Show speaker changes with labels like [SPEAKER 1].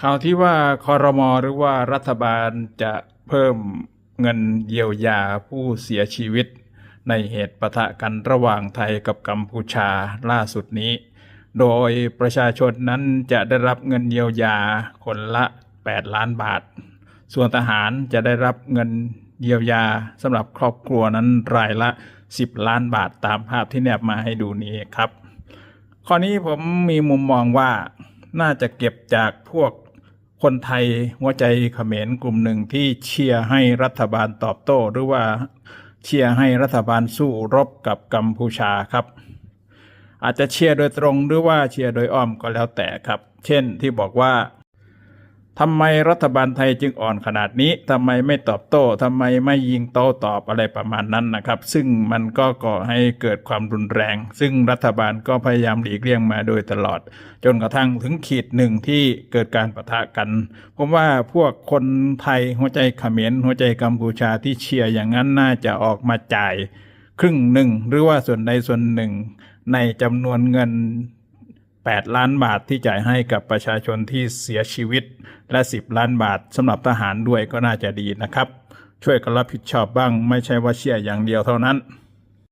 [SPEAKER 1] ข่าวที่ว่าคอรมอหรือว่ารัฐบาลจะเพิ่มเงินเยียวยาผู้เสียชีวิต ในเหตุปะทะกันระหว่างไทยกับกัมพูชาล่าสุดนี้ โดยประชาชนนั้นจะได้รับเงินเยียวยาคนละ 8 ล้านบาท ส่วนทหารจะได้รับเงินเยียวยาสำหรับครอบครัวนั้นรายละ 10 ล้านบาทตามภาพที่แนบมาให้ดูนี้ครับ ข้อนี้ผมมีมุมมองว่าน่าจะเก็บจากพวก คนไทยหัวใจเขมรกลุ่มหนึ่งที่เชียร์ให้รัฐบาลตอบโต้หรือว่าเชียร์ให้รัฐบาลสู้รบกับกัมพูชาครับ อาจจะเชียร์โดยตรงหรือว่าเชียร์โดยอ้อมก็แล้วแต่ครับ เช่นที่บอกว่า ทำไมรัฐบาลไทยจึงอ่อนขนาดนี้ทำไมไม่ตอบโต้ทำไมไม่ยิงโต้ตอบอะไรประมาณนั้นนะครับ ซึ่งมันก็ก่อให้เกิดความรุนแรง ซึ่งรัฐบาลก็พยายามหลีกเลี่ยงมาโดยตลอด จนกระทั่งถึงขีดหนึ่งที่เกิดการปะทะกัน ผมว่าพวกคนไทยหัวใจเขมรหัวใจกัมพูชาที่เชียร์อย่างนั้นน่าจะออกมาจ่าย ครึ่งหนึ่งหรือว่าส่วนใดส่วนหนึ่ง ในจำนวนเงิน 8 ล้านบาทที่จ่ายให้กับประชาชนที่เสียชีวิต และ 10 ล้านบาทสำหรับทหารด้วยก็น่าจะดีนะครับ ช่วยกันรับผิดชอบบ้างไม่ใช่ว่าเชื่ออย่างเดียวเท่านั้น